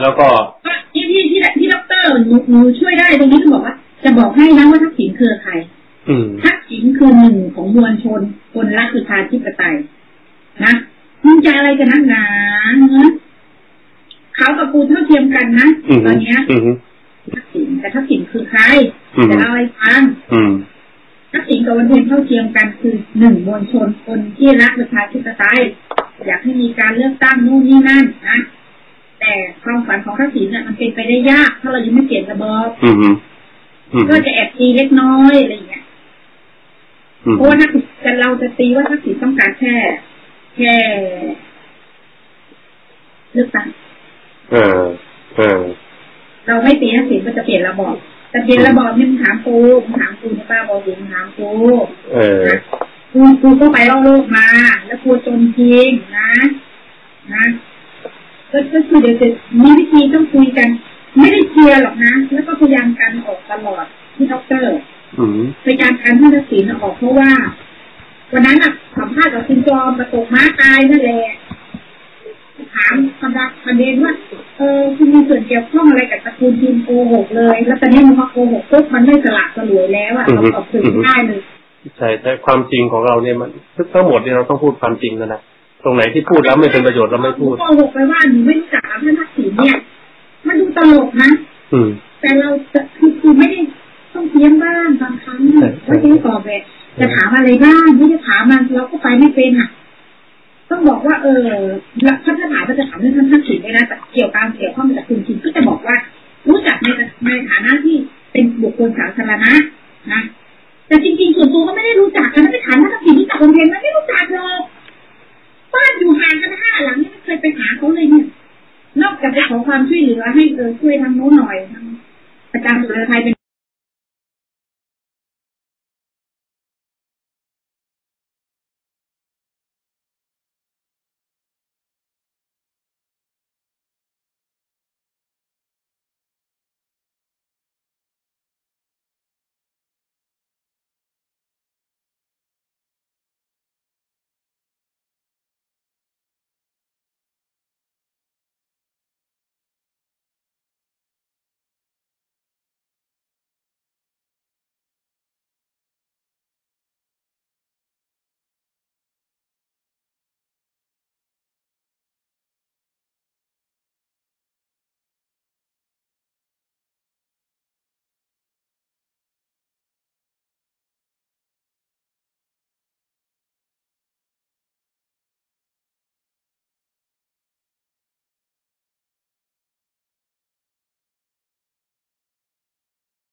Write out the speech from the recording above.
แล้วก็ที่ที่ที่ที่ด็อกเตอร์หนูหนูช่วยได้ตรงนี้ต้องบอกว่า จะบอกให้นะว่าทักษิณคือใครอืมทักษิณคือหนึ่งของมวลชน คนรักประชาธิปไตยนะมึงจะอะไรกันนักหนาเนอะเขากับกูเท่าเทียมกันนะอืมตอนเนี้ยอืมทักษิณแต่ทักษิณคือใครอืมจะเล่าให้ฟังอืมทักษิณกับวันเพ็ญเท่าเทียมกันคือหนึ่งมวลชนคนที่รักประชาธิปไตยอยากให้มีการเลือกตั้งนู่นนี่นั่นนะแต่ความฝันของทักษิณ เนี่ยมันเป็นไปได้ยาก ถ้าเรายังไม่เปลี่ยนระบอบอืมอืมอืมก็จะแอบตีเล็กน้อยอะไรอย่างเงี้ยอืมเพราะว่าทักษิณแต่เราจะตีว่าทักษิณต้องการแค่แค่เลือกตั้งเออเออเราไม่ตีทักษิณก็จะเปลี่ยนระบอบแต่เปลี่ยนระบอบเนี่ยมึงถามกูมึงถามกูนะป้าบอกมึงถามกูเออนะกูกูก็ไปเล่าโลกมา แล้วกูจนจริงนะนะก็ก็คือ เดี๋ยวจะมีวิธีต้องคุยกัน ไม่ได้เคลียร์หรอกนะ แล้วก็พยายามกันออกตลอดที่ด็อกเตอร์อืมพยายามกันที่ทักษิณออกเพราะว่า วันนั้นอะสัมภาษณ์กับคุณจอมประตกม้าตายนั่นแหละถามคำดักประเด็นว่าเออคุณมีส่วนเกี่ยวข้องอะไรกับตระกูลทีมโกหกเลย แล้วตอนนี้มันมาโกหกปุ๊บมันไม่สละสลวยแล้วอะเราตอบสื่อไม่ได้เลยใช่แต่ความจริงของเราเนี่ยมันทั้งหมดเนี่ยเราต้องพูดความจริงนะนะ ตรงไหนที่พูดแล้วไม่เป็นประโยชน์เราไม่พูดโกหกไปว่าหนูไม่รู้จักท่านทักษิณเนี่ย มันดูตลกนะอืม แต่เราจะคือคือไม่ได้ต้องเทียมบ้างบางครั้งใช่ว่าจะตอบแบบจะถามอะไรบ้างไม่จะถามมันเราก็ไปไม่เป็นอะ ต้องบอกว่า เออถ้าจะถามก็จะถามเรื่องท่านทักษิณเลยนะแต่เกี่ยวกับเกี่ยวข้องกับคุณจริงก็จะบอกว่า รู้จักในในฐานะที่เป็นบุคคลสาธารณะนะแต่จริงๆส่วนตัวก็ไม่ได้รู้จักกันไม่ถามท่านทักษิณรู้จักคนเพลมันไม่รู้จักหรอกบ้านอยู่ห่างกันห้าหลังนี่ไม่ เคยไปหาเขาเลยเนี่ย นอกจากจะขอความช่วยเหลือให้เออช่วยทางโน้นหน่อยทางอาจารย์สุรชัยเป็น